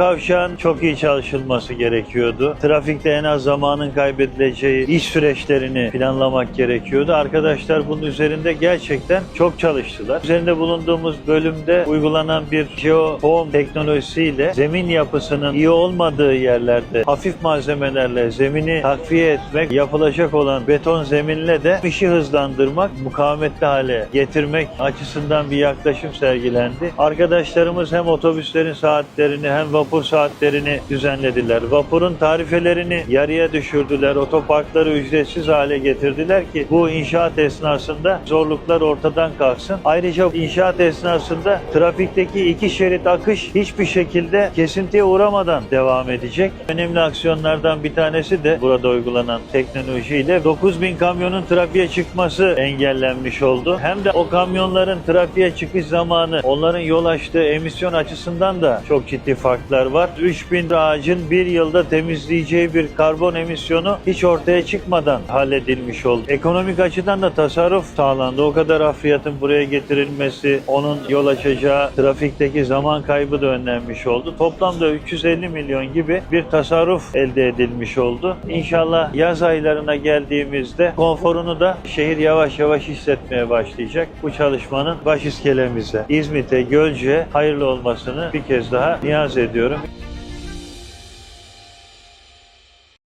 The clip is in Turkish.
kavşağın çok iyi çalışılması gerekiyordu. Trafikte en az zamanın kaybedileceği iş süreçlerini planlamak gerekiyordu. Arkadaşlar bunun üzerinde gerçekten çok çalıştılar. Üzerinde bulunduğumuz bölümde uygulanan bir geoform teknolojisiyle zemin yapısının iyi olmadığı yerlerde hafif malzemelerle zemini takviye etmek, yapılacak olan beton zeminle de işi hızlandırmak, mukavemetli hale getirmek açısından bir yaklaşım sergilendi. Arkadaşlarımız hem otobüslerin saatlerini hem vapur saatlerini düzenlediler. Vapurun tarifelerini yarıya düşürdüler. Otoparkları ücretsiz hale getirdiler ki bu inşaat esnasında zorluklar ortadan kalksın. Ayrıca inşaat esnasında trafikteki iki şerit akış hiçbir şekilde kesintiye uğramadan devam edecek. Önemli aksiyonlardan bir tanesi de burada uygulanan teknolojiyle 9000 kamyonun trafiğe çıkması engellenmiş oldu. Hem de o kamyonların trafiğe çıkış zamanı onların yol açtığı emisyon açısından da çok ciddi farklar var. 3000 ağacın bir yılda temizleyeceği bir karbon emisyonu hiç ortaya çıkmadan halledilmiş oldu. Ekonomik açıdan da tasarruf sağlandı. O kadar hafriyatın buraya getirilmesi, onun yol açacağı trafikteki zaman kaybı da önlenmiş oldu. Toplamda 350 milyon gibi bir tasarruf elde edilmiş oldu. İnşallah yaz aylarına geldiğimizde konforunu da şehir yavaş yavaş hissetmeye başlayacak. Bu çalışmanın baş iskelemize, İzmit'e, Gölce hayırlı olmasını bir kez daha niyaz ediyorum. gjøre.